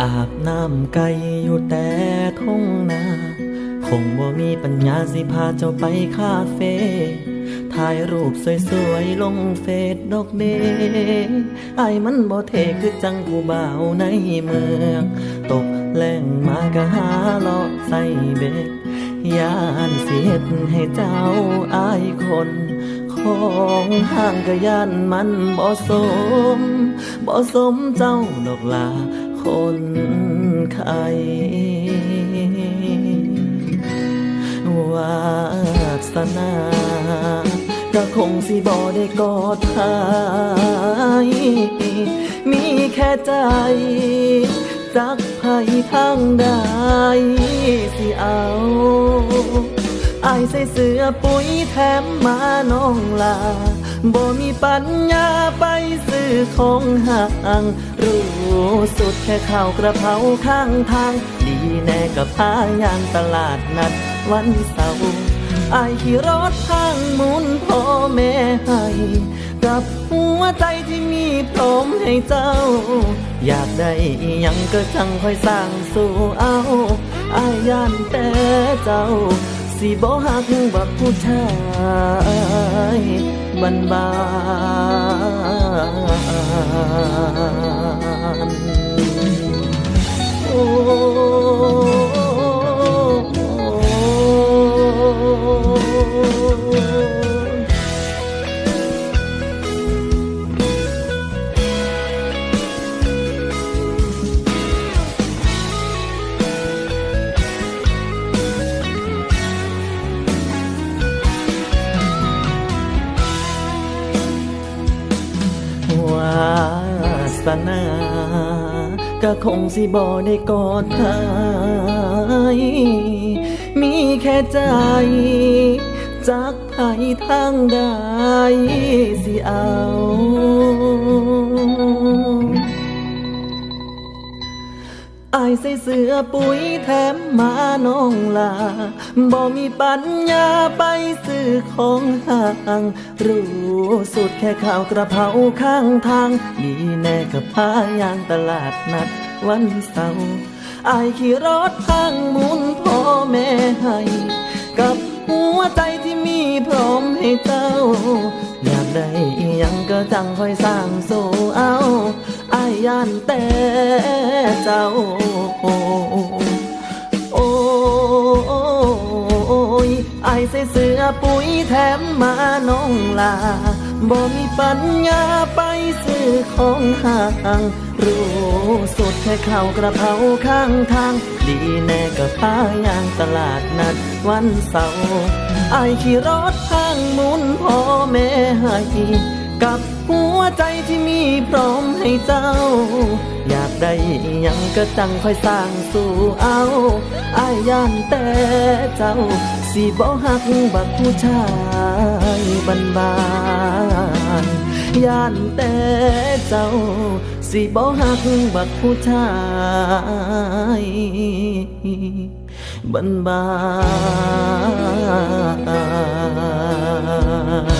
อาบน้ำไก่อยู่แต่ทงนาคงบ่มีปัญญาสิพาเจ้าไปคาเฟ่ถ่ายรูปสวยๆ ลงเฟซดอกเดไอ้มันบ่เทคือจังผู้บ่าวในเมือง ตกแรงมาก็หาเลาะใส่เบ็ดยานเสียดให้เจ้าอายคนของห่างก็ยานมันบ่สมบ่สมเจ้าดอกลา คนไข้วาสนาก็คงสิบ่ได้กอดหายมีแค่ใจจักไผทางใดสิเอาอายใส่เสื้อปุ๋ยแถมมาน้องลา บ่มีปัญญาไปซื้อของห่างรู้สุดแค่ข้าวกระเพราข้างทาง ดีแน่กับพายางตลาดนัดวันเสาร์อายขี่รถทางมุนพ่อแม่ให้กับหัวใจที่มีพร้อมให้เจ้า อยากได้ยังก็ช่างค่อยสร้างสู่เอา อายย่านแต่เจ้า สิบ่หักบักผู้ชายบันบานโอ้ นา ก็คงสิบ่ได้กอดทายมีแค่ใจจากไผทางใดสิเอาายใส่เสื้อปุ๋ยแถมมาน้องลาบ่มีปัญญาไปซื้อของห่าง รู้สุดแค่ข้าวกระเพราข้างทางดีแน่กับพายางตลาดนัดวันเสาร์อายขี่รถทางมุนพ่อแม่ให้กับหัวใจที่มีพร้อมให้เจ้า อยากได้ยังก็จังค่อยสร้างสู่เอา อายย่านแต่เจ้า โอ้ยอายใส่เสื้อปุ๋ยแถมมาน้องลาบ่มีปัญญาไปซื้อของห่างรู้สุดแค่ข้าวกระเพราข้างทาง ดีแน่กับพายางตลาดนัดวันเสาร์ไอายขี่รถทางมุนพ่อแม่ให้ กับหัวใจที่มีพร้อมให้เจ้า อยากได้ยังก็จังค่อยสร้างสู่เอาอายย่านแต่เจ้า สิบ่หักบักผู้ชายบันบานย่านแต่เจ้า สิบ่หักบักผู้ชายบันบาน